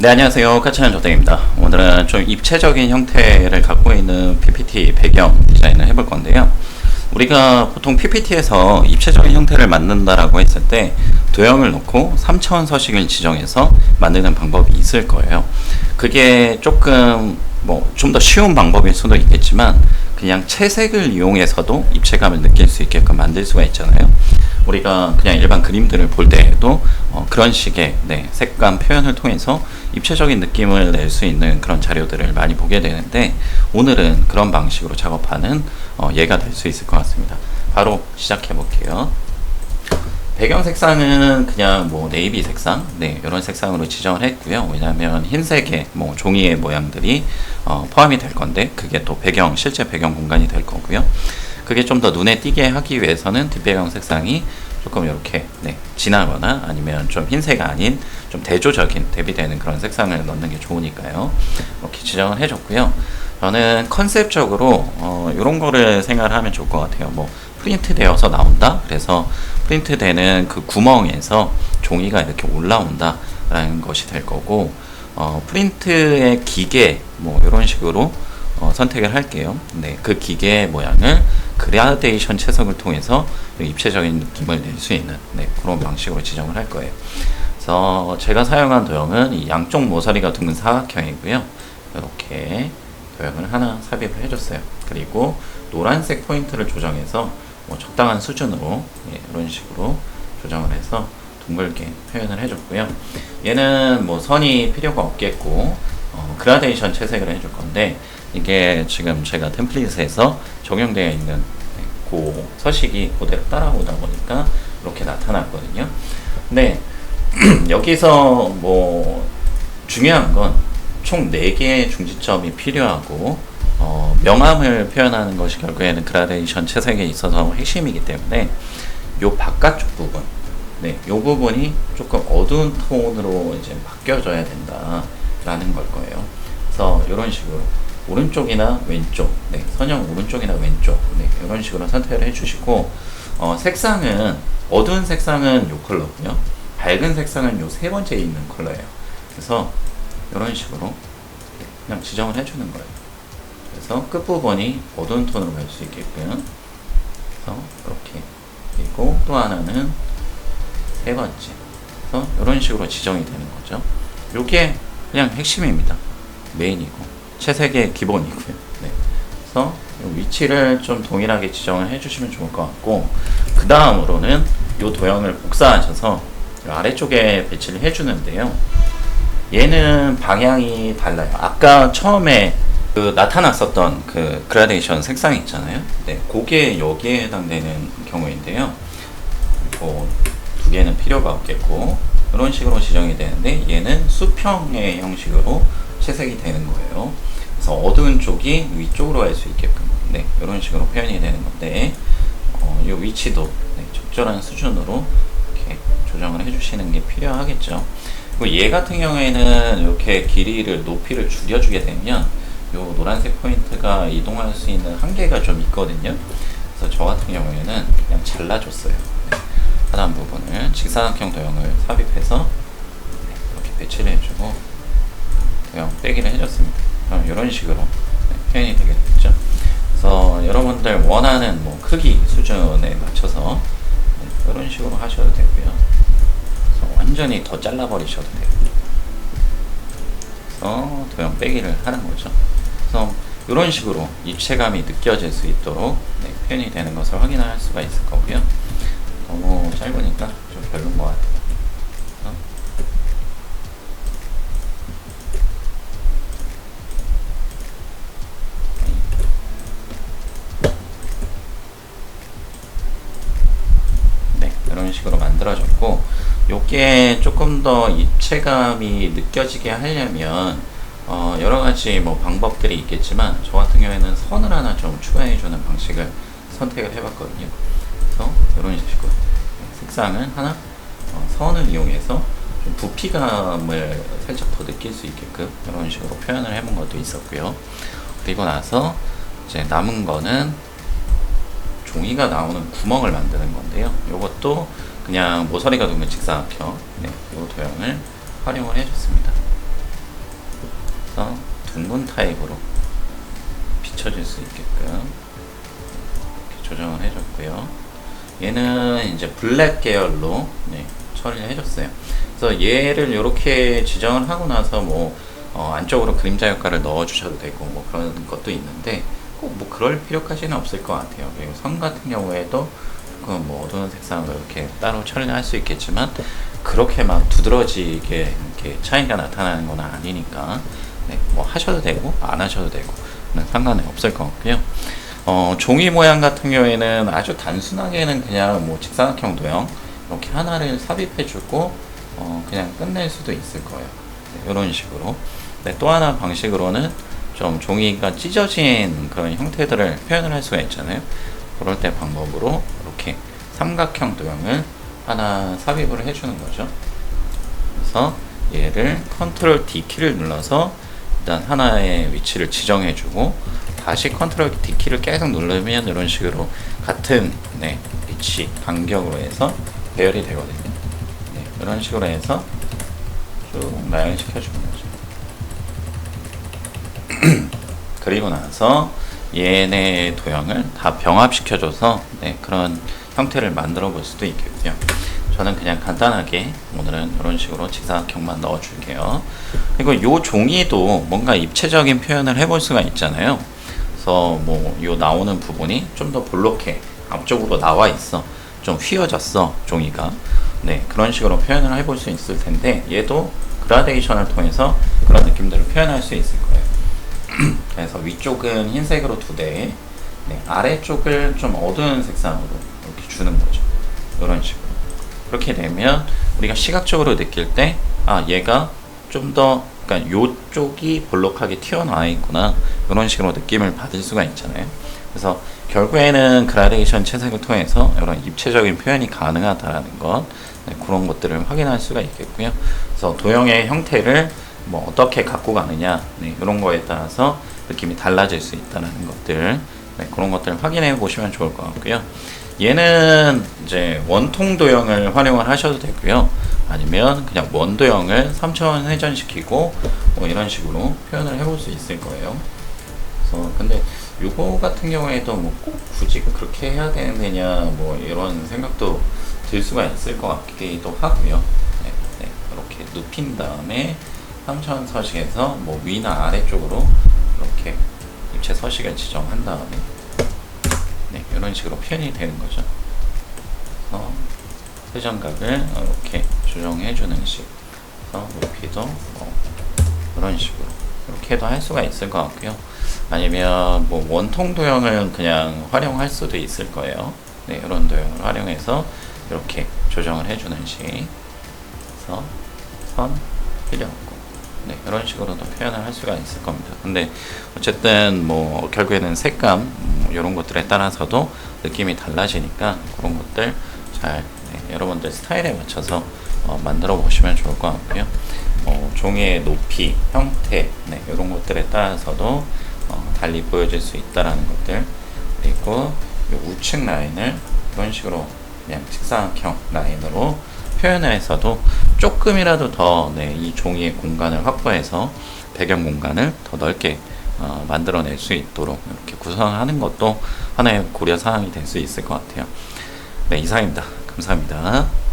네, 안녕하세요. 카차는 조땡입니다. 오늘은 좀 입체적인 형태를 갖고 있는 PPT 배경 디자인을 해볼 건데요. 우리가 보통 PPT에서 입체적인 형태를 만든다라고 했을 때 도형을 놓고 3차원 서식을 지정해서 만드는 방법이 있을 거예요. 그게 조금 뭐 좀 더 쉬운 방법일 수도 있겠지만 그냥 채색을 이용해서도 입체감을 느낄 수 있게끔 만들 수가 있잖아요. 우리가 그냥 일반 그림들을 볼 때에도 어, 그런 식의 네, 색감 표현을 통해서 입체적인 느낌을 낼 수 있는 그런 자료들을 많이 보게 되는데 오늘은 그런 방식으로 작업하는 어, 예가 될 수 있을 것 같습니다. 바로 시작해 볼게요. 배경 색상은 그냥 뭐 네이비 색상, 네 이런 색상으로 지정을 했고요. 왜냐하면 흰색의 뭐 종이의 모양들이 어, 포함이 될 건데 그게 또 배경 실제 배경 공간이 될 거고요. 그게 좀 더 눈에 띄게 하기 위해서는 뒷배경 색상이 조금 이렇게 네, 진하거나 아니면 좀 흰색 아닌 좀 대조적인 대비되는 그런 색상을 넣는 게 좋으니까요. 이렇게 지정을 해줬고요. 저는 컨셉적으로 어, 이런 거를 생각을 하면 좋을 것 같아요. 뭐 프린트 되어서 나온다. 그래서 프린트 되는 그 구멍에서 종이가 이렇게 올라온다라는 것이 될 거고 어, 프린트의 기계 뭐 이런 식으로 어, 선택을 할게요. 네, 그 기계 모양을 그라데이션 채석을 통해서 입체적인 느낌을 낼 수 있는 네, 그런 방식으로 지정을 할 거예요. 그래서 제가 사용한 도형은 이 양쪽 모서리가 둥근 사각형이고요. 이렇게 도형을 하나 삽입을 해줬어요. 그리고 노란색 포인트를 조정해서 뭐 적당한 수준으로 예, 이런 식으로 조정을 해서 둥글게 표현을 해줬고요. 얘는 뭐 선이 필요가 없겠고 어, 그라데이션 채색을 해줄 건데 이게 지금 제가 템플릿에서 적용되어 있는 네, 그 서식이 그대로 따라오다 보니까 이렇게 나타났거든요. 근데 여기서 뭐 중요한 건 총 4개의 중지점이 필요하고 어, 명암을 표현하는 것이 결국에는 그라데이션 채색에 있어서 핵심이기 때문에 요 바깥쪽 부분 네, 요 부분이 조금 어두운 톤으로 이제 바뀌어져야 된다라는 걸 거예요. 그래서 이런 식으로 오른쪽이나 왼쪽, 네, 선형 오른쪽이나 왼쪽, 네, 이런 식으로 선택을 해주시고 어, 색상은 어두운 색상은 요 컬러고요, 밝은 색상은 요세 번째 있는 컬러예요. 그래서 이런 식으로 그냥 지정을 해주는 거예요. 그래서 끝부분이 어두운 톤으로 갈 수 있게끔 그래서 이렇게 그리고 또 하나는 세 번째 그래서 이런 식으로 지정이 되는 거죠. 요게 그냥 핵심입니다. 메인이고 채색의 기본이고요. 네. 그래서 위치를 좀 동일하게 지정을 해주시면 좋을 것 같고 그 다음으로는 이 도형을 복사하셔서 아래쪽에 배치를 해주는데요. 얘는 방향이 달라요. 아까 처음에 그 나타났었던 그 그라데이션 색상 있잖아요. 네, 그게 여기에 해당되는 경우인데요. 뭐두 개는 필요가 없겠고 이런 식으로 지정이 되는데 얘는 수평의 형식으로 채색이 되는 거예요. 그래서 어두운 쪽이 위쪽으로 갈 수 있게끔 네, 이런 식으로 표현이 되는 건데 어, 이 위치도 네, 적절한 수준으로 이렇게 조정을 해주시는 게 필요하겠죠. 그리고 얘 같은 경우에는 이렇게 길이를 높이를 줄여주게 되면 이 노란색 포인트가 이동할 수 있는 한계가 좀 있거든요. 그래서 저 같은 경우에는 그냥 잘라줬어요. 네, 하단 부분을 직사각형 도형을 삽입해서 네, 이렇게 배치를 해주고 도형 빼기를 해줬습니다. 그럼 이런 식으로 네, 표현이 되겠죠. 그래서 여러분들 원하는 뭐 크기 수준에 맞춰서 네, 이런 식으로 하셔도 되고요. 완전히 더 잘라버리셔도 돼요. 그래서 도형 빼기를 하는 거죠. 그래서 이런 식으로 입체감이 느껴질 수 있도록 네, 표현이 되는 것을 확인할 수가 있을 거고요. 너무 짧으니까 좀 별로인 것 같아요. 네, 이런 식으로 만들어졌고 요게 조금 더 입체감이 느껴지게 하려면 어, 여러 가지 뭐 방법들이 있겠지만 저 같은 경우에는 선을 하나 좀 추가해 주는 방식을 선택을 해봤거든요. 그래서 이런 식으로 색상은 하나 어, 선을 이용해서 좀 부피감을 살짝 더 느낄 수 있게끔 이런 식으로 표현을 해본 것도 있었고요. 그리고 나서 이제 남은 거는 종이가 나오는 구멍을 만드는 건데요. 이것도 그냥 모서리가 둥근 직사각형 네, 이 도형을 활용을 해줬습니다. 그래서 둥근 타입으로 비춰질 수 있게끔 이렇게 조정을 해줬고요. 얘는 이제 블랙 계열로 네, 처리를 해줬어요. 그래서 얘를 이렇게 지정을 하고 나서 뭐 어, 안쪽으로 그림자 효과를 넣어주셔도 되고 뭐 그런 것도 있는데 꼭 뭐 그럴 필요까지는 없을 것 같아요. 그리고 선 같은 경우에도 조금 뭐 어두운 색상으로 이렇게 따로 처리를 할수 있겠지만 그렇게 막 두드러지게 이렇게 차이가 나타나는 건 아니니까 네, 뭐 하셔도 되고 안 하셔도 되고 는 상관은 없을 것 같고요. 어, 종이 모양 같은 경우에는 아주 단순하게는 그냥 뭐 직사각형 도형 이렇게 하나를 삽입해주고 어, 그냥 끝낼 수도 있을 거예요. 네, 이런 식으로. 네, 또 하나 방식으로는 좀 종이가 찢어진 그런 형태들을 표현을 할 수가 있잖아요. 그럴 때 방법으로 이렇게 삼각형 도형을 하나 삽입을 해주는 거죠. 그래서 얘를 컨트롤 D 키를 눌러서 일단 하나의 위치를 지정해주고 다시 컨트롤 D 키를 계속 누르면 이런 식으로 같은 네, 위치 간격으로 해서 배열이 되거든요. 네, 이런 식으로 해서 쭉 나열시켜 주는 거죠. 그리고 나서 얘네 도형을 다 병합시켜줘서 네, 그런 형태를 만들어 볼 수도 있겠고요. 저는 그냥 간단하게 오늘은 이런 식으로 직사각형만 넣어줄게요. 그리고 이 종이도 뭔가 입체적인 표현을 해볼 수가 있잖아요. 그래서 뭐요 나오는 부분이 좀 더 볼록해 앞쪽으로 나와 있어 좀 휘어졌어 종이가 네 그런 식으로 표현을 해볼 수 있을 텐데 얘도 그라데이션을 통해서 그런 느낌들을 표현할 수 있을 거예요. 그래서 위쪽은 흰색으로 두 대, 네, 아래쪽을 좀 어두운 색상으로 이렇게 주는 거죠. 이런 식으로. 그렇게 되면 우리가 시각적으로 느낄 때, 아, 얘가 좀 더, 그러니까 요쪽이 볼록하게 튀어나와 있구나. 이런 식으로 느낌을 받을 수가 있잖아요. 그래서 결국에는 그라데이션 채색을 통해서 이런 입체적인 표현이 가능하다라는 것, 네, 그런 것들을 확인할 수가 있겠고요. 그래서 도형의 형태를 뭐 어떻게 갖고 가느냐, 네, 이런 거에 따라서 느낌이 달라질 수 있다는 것들, 네, 그런 것들을 확인해 보시면 좋을 것 같고요. 얘는 이제 원통 도형을 활용을 하셔도 되고요. 아니면 그냥 원도형을 3차원 회전시키고 뭐 이런 식으로 표현을 해볼 수 있을 거예요. 그래서 근데 요거 같은 경우에도 뭐 꼭 굳이 그렇게 해야 되느냐 뭐 이런 생각도 들 수가 있을 것 같기도 하고요. 네, 네, 이렇게 눕힌 다음에 3차원 서식에서 뭐 위나 아래쪽으로 이렇게 입체 서식을 지정한 다음에 네, 이런 식으로 표현이 되는 거죠. 그래서 회전각을 이렇게 조정해 주는 식. 그래서 높이도 뭐 이런 식으로 이렇게도 할 수가 있을 것 같고요. 아니면 뭐 원통 도형을 그냥 활용할 수도 있을 거예요. 네, 이런 도형을 활용해서 이렇게 조정을 해주는 식. 그래서 선, 필요없고. 네, 이런 식으로도 표현을 할 수가 있을 겁니다. 근데 어쨌든 뭐 결국에는 색감 음, 이런 것들에 따라서도 느낌이 달라지니까 그런 것들 잘 네, 여러분들 스타일에 맞춰서 어, 만들어 보시면 좋을 것 같고요. 어, 종이의 높이, 형태 네, 이런 것들에 따라서도 어, 달리 보여질 수 있다라는 것들 그리고 이 우측 라인을 이런 식으로 그냥 직사각형 라인으로 표현을 해서도 조금이라도 더, 네, 이 종이의 공간을 확보해서 배경 공간을 더 넓게 어, 만들어낼 수 있도록 이렇게 구성하는 것도 하나의 고려 사항이 될 수 있을 것 같아요. 네, 이상입니다. 감사합니다.